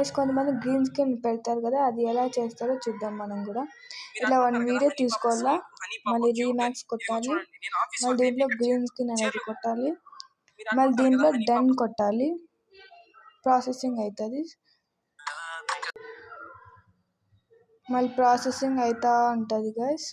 Guys కొంతమంది green screen పెడతారు కదా అది ఎలా చేస్తారో చూద్దాం మనం కూడా. ఇలా వన్ వీడియో తీసుకోవాలా? మళ్ళీ రీమాక్స్ కొట్టాలి. మళ్ళీ దీంట్లో గ్రీన్ స్క్రీన్ అనేది కొట్టాలి. మళ్ళీ దీంట్లో డన్ కొట్టాలి. ప్రాసెసింగ్ అవుతుంది మళ్ళీ ప్రాసెసింగ్ అవుతా ఉంటుంది గైస్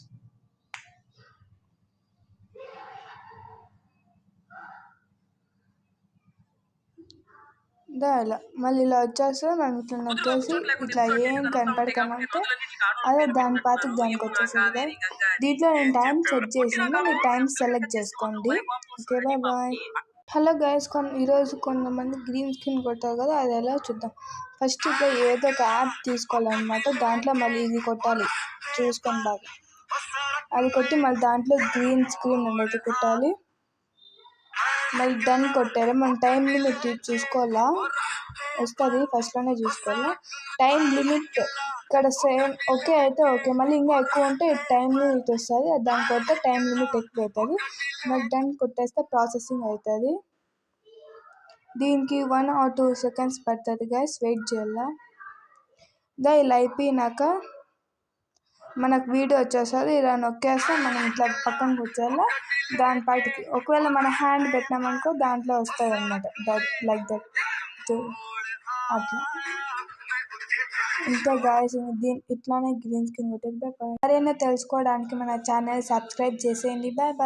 దా ఇలా మళ్ళీ ఇలా వచ్చేస్తే మనం ఇట్లా నొక్కేసి ఇట్లా ఏం కనపడకమంటే అదే దాని పాతకు దానికి వచ్చేసింది దీంట్లో నేను టైం సెట్ చేసాను మీ టైం సెలెక్ట్ చేసుకోండి. Okay bye bye hello guys కొన్ ఈరోజు కొంతమంది గ్రీన్ స్క్రీన్ కొట్టారు కదా అది ఎలా చూద్దాం. ఫస్ట్ ఇట్లా ఏదో ఒక యాప్ తీసుకోవాలన్నమాట. దాంట్లో మళ్ళీ ఇది కొట్టాలి. చూసుకొని బాగా. అది కొట్టి మళ్ళీ దాంట్లో గ్రీన్ స్క్రీన్ అనేది కొట్టాలి. మళ్ళీ డన్ కొట్టారు? మన టైం లిమిట్ చూసుకోవాలా? వస్తుంది ఫస్ట్లోనే చూసుకోవాలా? టైం లిమిట్ ఇక్కడ సేమ్ ఓకే అయితే ఓకే. మళ్ళీ ఇంకా ఎక్కువ ఉంటే టైం లిమిట్ వస్తుంది దాని కొడితే టైం లిమిట్ ఎక్కువ అవుతుంది మళ్ళీ డన్ కొట్టేస్తే ప్రాసెసింగ్ అవుతుంది. దీనికి వన్ ఆర్ టూ సెకండ్స్ పడుతుంది గైస్ వెయిట్ చేయాలా? దా ఇలా అయిపోయినాక మనకు వీడియో వచ్చేస్తుంది ఇలా నొక్కేస్తే మనం ఇట్లా పక్కన కూర్చోాలా దాని పాటికి ఒకవేళ మన హ్యాండ్ పెట్టినామనుకో దాంట్లో వస్తుంది అనమాట దట్ లైక్ దట్ అట్లా. ఇంకా గాయస్ దీని ఇట్లానే గ్రీన్ స్క్రీన్ కొట్టేది బాయ్ బాయ్ మరైనా తెలుసుకోవడానికి మన ఛానల్ సబ్స్క్రైబ్ చేసేయండి. Bye bye